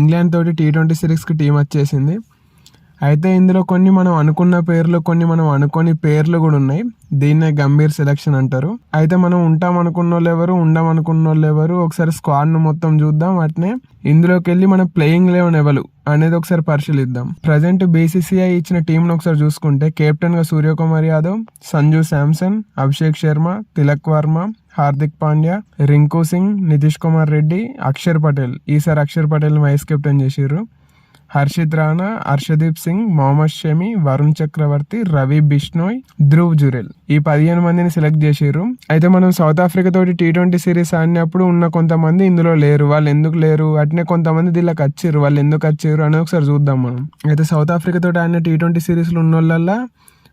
England తోటి T twenty సిరీస్కి team వచ్చేసింది. అయితే ఇందులో కొన్ని మనం అనుకున్న పేర్లు కొన్ని మనం అనుకోని పేర్లు కూడా ఉన్నాయి. దీన్నే గంభీర్ సెలెక్షన్ అంటారు. అయితే మనం ఉంటాం అనుకున్న వాళ్ళు ఎవరు ఉండం అనుకున్న వాళ్ళు ఎవరు ఒకసారి స్క్వాడ్ను మొత్తం చూద్దాం. వాటినే ఇందులోకి వెళ్ళి మనం ప్లేయింగ్ లెవెన్ ఎవరు అనేది ఒకసారి పరిశీలిద్దాం. ప్రజెంట్ బీసీసీఐ ఇచ్చిన టీంను ఒకసారి చూసుకుంటే కెప్టెన్గా సూర్యకుమార్ యాదవ్ సంజు శాంసన్ అభిషేక్ శర్మ తిలక్ వర్మ హార్దిక్ పాండ్యా రింకు సింగ్ నితీష్ కుమార్ రెడ్డి అక్షర్ పటేల్. ఈసారి అక్షర్ పటేల్ వైస్ కెప్టెన్ చేశారు హర్షిత్ రాణా హర్షదీప్ సింగ్ మొహమ్మద్ షమి వరుణ్ చక్రవర్తి రవి బిష్నోయ్ ధ్రువ్ జురెల్. ఈ పదిహేను మందిని సెలెక్ట్ చేశారు అయితే మనం సౌత్ ఆఫ్రికా తోటి టీ ట్వంటీ సిరీస్ ఆడినప్పుడు ఉన్న కొంతమంది ఇందులో లేరు. వాళ్ళు ఎందుకు లేరు? అట్నే కొంతమంది దీనికి వచ్చిర్రు. వాళ్ళు ఎందుకు వచ్చారు అని ఒకసారి చూద్దాం మనం. అయితే సౌత్ ఆఫ్రికా తోటి ఆడిన టీ ట్వంటీ సిరీస్లు ఉన్న వాళ్ళ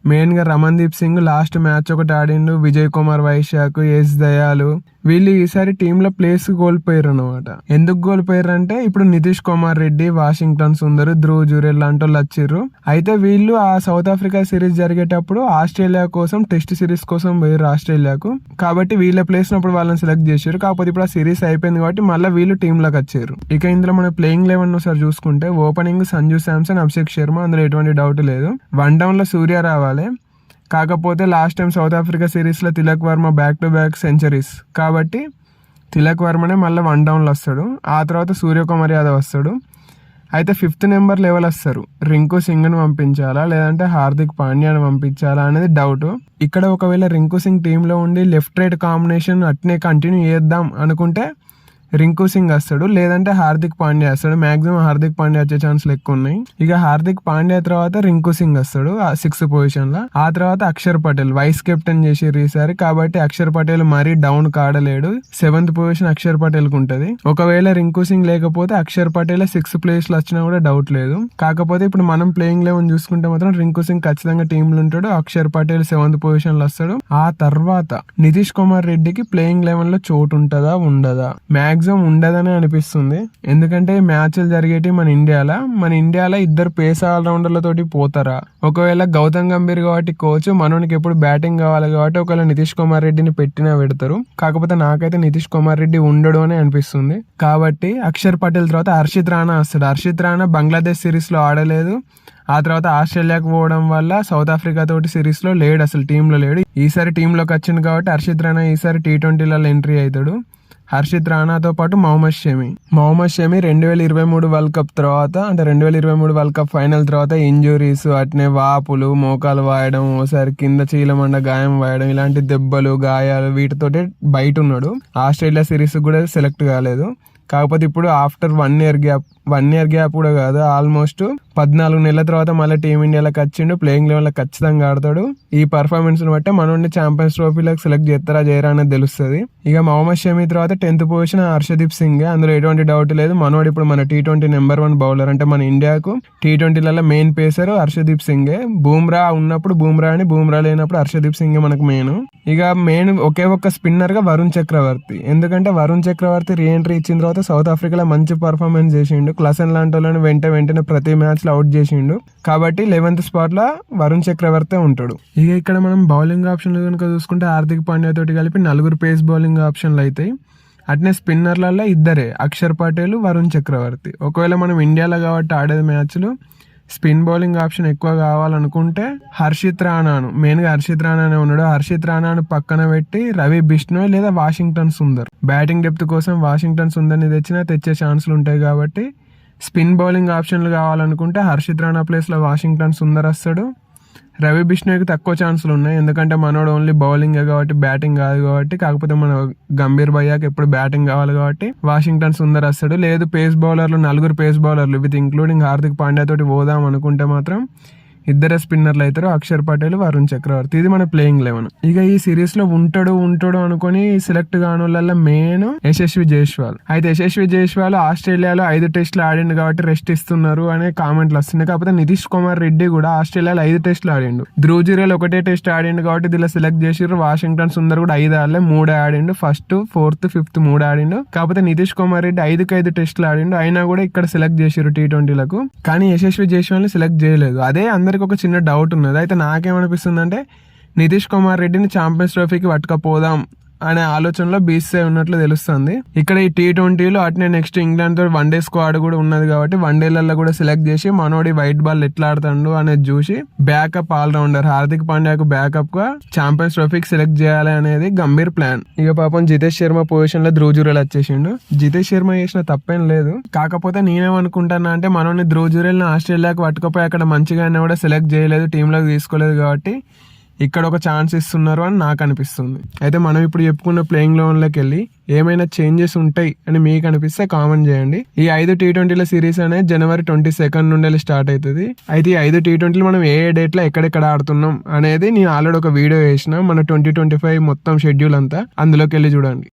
మెయిన్గా రమణ్దీప్ సింగ్ లాస్ట్ మ్యాచ్ ఒకటి ఆడిండు విజయ్ కుమార్ వైశాఖ్ ఎస్ దయాలు. వీళ్ళు ఈసారి టీంలో ప్లేస్ కోల్పోయారు అనమాట ఎందుకు కోల్పోయారు అంటే ఇప్పుడు నితీష్ కుమార్ రెడ్డి వాషింగ్టన్ సుందర్ ధ్రువ్ జురెల్ లాంటి వాళ్ళు వచ్చిర్రు. అయితే వీళ్ళు ఆ సౌత్ ఆఫ్రికా సిరీస్ జరిగేటప్పుడు ఆస్ట్రేలియా కోసం టెస్ట్ సిరీస్ కోసం పోయారు ఆస్ట్రేలియాకు. కాబట్టి వీళ్ళ ప్లేస్ అప్పుడు వాళ్ళని సెలెక్ట్ చేశారు. కాకపోతే ఇప్పుడు ఆ సిరీస్ అయిపోయింది కాబట్టి మళ్ళీ వీళ్ళు టీంలోకి వచ్చారు. ఇక ఇందులో మన ప్లేయింగ్ లెవెన్ ఒకసారి చూసుకుంటే ఓపెనింగ్ సంజు శాంసన్ అభిషేక్ శర్మ అందులో ఎటువంటి డౌట్ లేదు. వన్ డౌన్లో సూర్య రావాలి కాకపోతే లాస్ట్ టైం సౌత్ ఆఫ్రికా సిరీస్లో Tilak Varma back to back centuries కాబట్టి తిలక్ వర్మనే మళ్ళీ వన్ డౌన్లో వస్తాడు. ఆ తర్వాత సూర్యకుమార్ యాదవ్ వస్తాడు. అయితే ఫిఫ్త్ నెంబర్ లెవెల్ వస్తారు. రింకు సింగ్ను పంపించాలా లేదంటే హార్దిక్ పాండ్యాని పంపించాలా అనేది డౌట్ ఇక్కడ ఒకవేళ రింకు సింగ్ టీంలో ఉండి లెఫ్ట్ రైట్ కాంబినేషన్ అట్నే కంటిన్యూ చేద్దాం అనుకుంటే రింకు సింగ్ వస్తాడు లేదంటే హార్దిక్ పాండ్యా వస్తాడు. మాక్సిమం హార్దిక్ పాండ్యా వచ్చే ఛాన్స్లు ఎక్కువ ఉన్నాయి. ఇక హార్దిక్ పాండ్యా తర్వాత రింకు సింగ్ వస్తాడు ఆ సిక్స్త్ పొజిషన్లో. ఆ తర్వాత అక్షర్ పటేల్ వైస్ కెప్టెన్ చేసిర్రు ఈసారి కాబట్టి అక్షర్ పటేల్ మరీ డౌన్ కాడలేడు. సెవెంత్ పొజిషన్ అక్షర్ పటేల్కు ఉంటది. ఒకవేళ రింకు సింగ్ లేకపోతే అక్షర్ పటేల్ సిక్స్త్ ప్లేస్లో వచ్చినా కూడా డౌట్ లేదు. కాకపోతే ఇప్పుడు మనం ప్లేయింగ్ లెవెన్ చూసుకుంటే మాత్రం రింకు సింగ్ ఖచ్చితంగా టీమ్లో ఉంటాడు. అక్షర్ పటేల్ సెవెంత్ పొజిషన్లో వస్తాడు. ఆ తర్వాత నితీష్ కుమార్ రెడ్డికి ప్లేయింగ్ లెవెన్లో చోటు ఉంటుందా ఉండదా? మ్యాక్సిమం ఉండదని అనిపిస్తుంది. ఎందుకంటే మ్యాచ్లు జరిగేటి మన ఇండియాలో? మన ఇండియాలో ఇద్దరు పేస్ ఆల్రౌండర్లతోటి పోతారా? ఒకవేళ గౌతమ్ గంభీర్ కాబట్టి కోచ్ మనోనికి ఎప్పుడు బ్యాటింగ్ కావాలి కాబట్టి ఒకవేళ నితీష్ కుమార్ రెడ్డిని పెట్టినా పెడతారు. కాకపోతే నాకైతే నితీష్ కుమార్ రెడ్డి ఉండడు అని అనిపిస్తుంది. కాబట్టి అక్షర్ పటేల్ తర్వాత హర్షిత్ రాణా వస్తాడు. హర్షిత్ రాణా బంగ్లాదేశ్ సిరీస్లో ఆడలేదు. ఆ తర్వాత ఆస్ట్రేలియాకు పోవడం వల్ల సౌత్ ఆఫ్రికా తోటి సిరీస్లో లేడు అసలు టీంలో లేడు. ఈసారి టీంలోకి వచ్చింది కాబట్టి హర్షిత్ రాణా ఈసారి టీ ట్వంటీలలో ఎంట్రీ అవుతాడు. హర్షిత్ రాణాతో పాటు మొహమ్మద్ షమి. మొహమ్మద్ షమి రెండు వేల ఇరవై మూడు వరల్డ్ కప్ తర్వాత అంటే రెండు వేల ఇరవై మూడు వరల్డ్ కప్ ఫైనల్ తర్వాత ఇంజురీస్ అట్నే వాపులు మోకాలు వాయడం ఓసారి కింద చీలమండ గాయం వాయడం ఇలాంటి దెబ్బలు గాయాలు వీటితోటే బయట ఉన్నాడు. ఆస్ట్రేలియా సిరీస్ కూడా సెలెక్ట్ కాలేదు. కాకపోతే ఇప్పుడు after one year gap one year gap కూడా కాదు ఆల్మోస్ట్ పద్నాలుగు నెలల తర్వాత మళ్ళీ టీమిండియాలోకి వచ్చిండు ప్లేయింగ్ లెవెల్లో ఖచ్చితంగా ఆడతాడు. ఈ పర్ఫార్మెన్స్ బట్టి మనోడిని ఛాంపియన్స్ ట్రోఫీలకు సెలెక్ట్ చేస్తారా చేయరా అనేది తెలుస్తుంది. ఇక మొహమ్మద్ షమీ తర్వాత టెన్త్ పొజిషన్ హర్షదీప్ సింగ్. అందులో ఎటువంటి డౌట్ లేదు. మనోడు ఇప్పుడు మన T twenty number one bowler అంటే మన ఇండియాకు టీ ట్వంటీలలో మెయిన్ పేసర్ హర్షదీప్ సింగే. బూమ్రా ఉన్నప్పుడు బూమ్రా అని బూమ్రా లేనప్పుడు హర్షదీప్ సింగే మనకు మెయిన్ ఇక మెయిన్ ఒకే ఒక్క స్పిన్నర్గా వరుణ్ చక్రవర్తి. ఎందుకంటే వరుణ్ చక్రవర్తి రీ ఎంట్రీ ఇచ్చిన తర్వాత సౌత్ ఆఫ్రికాలో మంచి పర్ఫార్మెన్స్ చేసిండు. క్లసన్ లాంటి వాళ్ళని వెంట వెంటనే ప్రతి మ్యాచ్లో అవుట్ చేసిండు. కాబట్టి లెవెన్త్ స్పాట్లో వరుణ్ చక్రవర్తి ఉంటాడు. ఇక ఇక్కడ మనం బౌలింగ్ ఆప్షన్లు కనుక చూసుకుంటే హార్దిక్ పాండ్యా తోటి కలిపి నలుగురు పేస్ బౌలింగ్ ఆప్షన్లు అవుతాయి అట్నే స్పిన్నర్లలో ఇద్దరే అక్షర్ పటేల్ వరుణ్ చక్రవర్తి ఒకవేళ మనం ఇండియాలో కాబట్టి ఆడేది మ్యాచ్లు స్పిన్ బౌలింగ్ ఆప్షన్ ఎక్కువ కావాలనుకుంటే హర్షిత్ రాణాను. మెయిన్గా హర్షిత్ రాణానే ఉన్నాడు. హర్షిత్ రాణాను పక్కన పెట్టి రవి బిష్ణోయ్ లేదా వాషింగ్టన్ సుందర్. బ్యాటింగ్ డెప్త్ కోసం వాషింగ్టన్ సుందర్ని తెచ్చినా తెచ్చే ఛాన్సులు ఉంటాయి కాబట్టి స్పిన్ బౌలింగ్ ఆప్షన్లు కావాలనుకుంటే హర్షిత్ రాణా ప్లేస్లో వాషింగ్టన్ సుందర్ వస్తాడు. రవి బిష్ణోయ్కి తక్కువ ఛాన్సులు ఉన్నాయి. ఎందుకంటే మనోడు ఓన్లీ బౌలింగ్ కాబట్టి బ్యాటింగ్ కాదు కాబట్టి. కాకపోతే మన గంభీర్ భయ్యాకి ఎప్పుడు బ్యాటింగ్ కావాలి కాబట్టి వాషింగ్టన్ సుందర్ వస్తాడు. లేదు పేస్ బౌలర్లు నలుగురు పేస్ బౌలర్లు విత్ ఇంక్లూడింగ్ హార్దిక్ పాండ్యా తోటి పోదాం అనుకుంటే మాత్రం ఇద్దరే స్పిన్నర్లు అవుతారు అక్షర్ పటేల్ వరుణ్ చక్రవర్తి. ఇది మన ప్లేయింగ్ లెవెన్ ఇక ఈ సిరీస్లో ఉంటాడు ఉంటాడు అనుకుని సెలెక్ట్ కానుల మెయిన్ యశస్వి జైస్వాల్. అయితే యశస్వి జైస్వాల్ ఆస్ట్రేలియాలో ఐదు టెస్టులు ఆడిండు కాబట్టి రెస్ట్ ఇస్తున్నారు అనే కామెంట్లు వస్తున్నాయి కాకపోతే నితీష్ కుమార్ రెడ్డి కూడా ఆస్ట్రేలియాలో ఐదు టెస్టులు ఆడిండు. ధ్రువ్ ఒకటే టెస్ట్ ఆడిండు కాబట్టి దీనిలో సెలెక్ట్ చేసిర్రు. వాషింగ్టన్ సుందర్ కూడా ఐదు ఆడలే మూడు ఆడిండు. ఫస్ట్ ఫోర్త్ ఫిఫ్త్ మూడు ఆడిండు. కాకపోతే నితీష్ కుమార్ రెడ్డి ఐదుకి ఐదు టెస్టులు ఆడిండు. అయినా కూడా ఇక్కడ సెలెక్ట్ చేసిర్రు టీ ట్వంటీలకు కానీ యశస్వి జైస్వాల్ని సెలెక్ట్ చేయలేదు. అదే అందరికి ఒక చిన్న డౌట్ ఉన్నది. అయితే నాకేమనిపిస్తుంది అంటే నితీష్ కుమార్ రెడ్డిని ఛాంపియన్స్ ట్రోఫీకి పట్టుకపోదాం. అనే ఆలోచనలో బీసీసీఐ ఉన్నట్లు తెలుస్తుంది. ఇక్కడ ఈ టీ ట్వంటీలో అట్నే నెక్స్ట్ ఇంగ్లాండ్తో వన్ డే స్క్వాడ్ కూడా ఉన్నది కాబట్టి వన్ డేలలో కూడా సెలెక్ట్ చేసి మనోడి వైట్ బాల్ ఎట్లా ఆడతాడు అనేది చూసి బ్యాకప్ ఆల్ రౌండర్ హార్దిక్ పాండ్యాకు బ్యాకప్గా ఛాంపియన్స్ ట్రోఫీకి సెలెక్ట్ చేయాలి అనేది గంభీర్ ప్లాన్. ఇక పాపం జితేష్ శర్మ పొజిషన్లో ధ్రువ్ జురేల్ వచ్చేసిండు. జితేష్ శర్మ చేసిన తప్పేం లేదు. కాకపోతే నేనేమనుకుంటానా అంటే మనోని ధ్రువ్ జురేల్ ఆస్ట్రేలియాకి పట్టుకపోయి అక్కడ మంచిగా అయినా కూడా సెలెక్ట్ చేయలేదు టీంలోకి తీసుకోలేదు కాబట్టి ఇక్కడ ఒక ఛాన్స్ ఇస్తున్నారు అని నాకు అనిపిస్తుంది. అయితే మనం ఇప్పుడు చెప్పుకున్న ప్లేయింగ్ లోన్లోకి వెళ్ళి ఏమైనా చేంజెస్ ఉంటాయి అని మీకు అనిపిస్తే కామెంట్ చేయండి. ఈ ఐదు టీ ట్వంటీల సిరీస్ అనేది జనవరి ట్వంటీ సెకండ్ నుండి స్టార్ట్ అవుతుంది. అయితే ఈ ఐదు టీ ట్వంటీలు మనం ఏ ఏ డేట్లో ఎక్కడెక్కడ ఆడుతున్నాం అనేది నేను ఆల్రెడీ ఒక వీడియో వేసిన మన ట్వంటీ ట్వంటీ ఫైవ్ మొత్తం షెడ్యూల్ అంతా అందులోకి వెళ్ళి చూడండి.